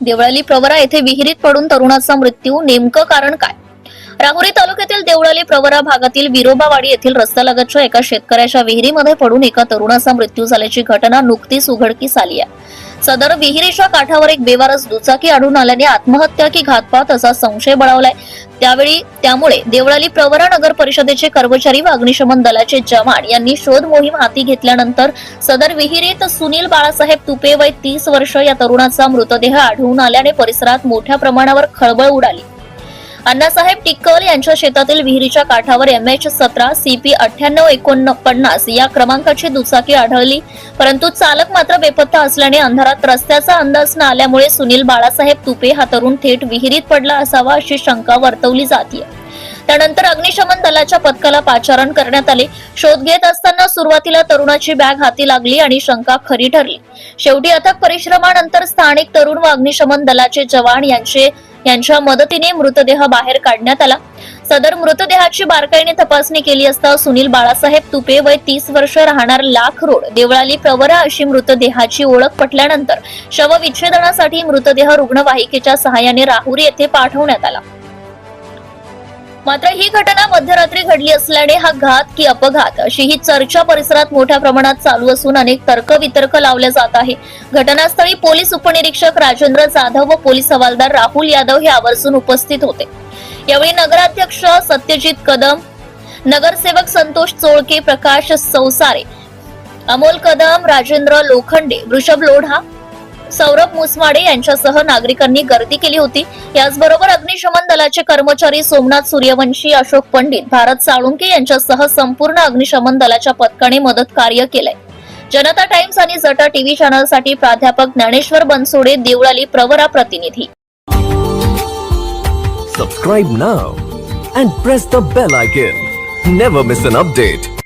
देवळाली प्रवरा येथे विहिरीत पडून तरुणाचा मृत्यू नेमकं कारण काय? राहुरी तालुक्यातील देवळाली प्रवरा भागातील विरोबावाडी येथील रस्त्यालगतच्या एका शेतकऱ्याच्या विहिरीमध्ये पडून एका तरुणाचा मृत्यू झाल्याची घटना नुकतीच उघडकीस आली आहे. सदर विहिरीच्या काठावर एक बेवारस दुचाकी आढळून आल्याने आत्महत्या की घातपात असा संशय बळावलाय. त्यावेळी त्यामुळे देवळाली प्रवरा नगर परिषदेचे कर्मचारी व अग्निशमन दलाचे जवान यांनी शोध मोहीम हाती घेतल्यानंतर सदर विहिरीत सुनील बाळासाहेब तुपे वय तीस वर्ष या तरुणाचा मृतदेह आढळून आल्याने परिसरात मोठ्या प्रमाणावर खळबळ उडाली. अण्णासाहेब टिक्कल यांच्या शेतातील विहिरीच्या काठावर एम एच सतरा सीपी अठ्ठ्याण्णव एकोणपन्नास या क्रमांकाची दुचाकी आढळली. परंतु चालक मात्र बेपत्ता असल्याने अंधारात रस्त्याचा अंदाज न आल्यामुळे सुनील बाळासाहेब तुपे हा तरुण थेट विहिरीत पडला असावा अशी शंका वर्तवली जाते त्यानंतर अग्निशमन दलाच्या पथकाला पाचारण करण्यात आले. शोध घेत असताना सुरुवातीला तरुणाची बॅग हाती लागली आणि शंका खरी ठरली. शेवटी अथक परिश्रमानंतर स्थानिक तरुण व अग्निशमन दलाचे जवान यांचे यांच्या मदतीने मृतदेह बाहेर काढण्यात आला. सदर मृतदेहाची बारकाईने तपासणी केली असता सुनील बाळासाहेब तुपे वय तीस वर्ष राहणार लाख रोड देवळाली प्रवरा अशी मृतदेहाची ओळख पटल्यानंतर शवविच्छेदनासाठी मृतदेह रुग्णवाहिकेच्या सहाय्याने राहुरी येथे पाठवण्यात आला. मात्र ही घटना मध्यरात्री घडली असल्याने हा घात की अपघात अशी ही चर्चा परिसरात मोठ्या प्रमाणात चालू असून अनेक तर्कवितर्क लावले जात आहे. घटनास्थळी पोलीस उपनिरीक्षक राजेंद्र जाधव व पोलीस हवालदार राहुल यादव हे आवर्जून उपस्थित होते. यावेळी नगराध्यक्ष सत्यजित कदम नगरसेवक संतोष चोळके प्रकाश सौसारे अमोल कदम राजेंद्र लोखंडे वृषभ लोढा सौरभ मुसवाडे यांच्यासह नागरिकांनी गर्दी केली होती. याचबरोबर अग्निशमन दलाचे कर्मचारी सोमनाथ सूर्यवंशी अशोक पंडित भारत साळुंके यांच्यासह संपूर्ण अग्निशमन दलाच्या पथकाने मदत कार्य केलंय. जनता टाइम्स आणि जटा टीव्ही चॅनलसाठी प्राध्यापक ज्ञानेश्वर बनसोडे देवळाली प्रवरा प्रतिनिधी. Subscribe now and press the bell icon never miss an update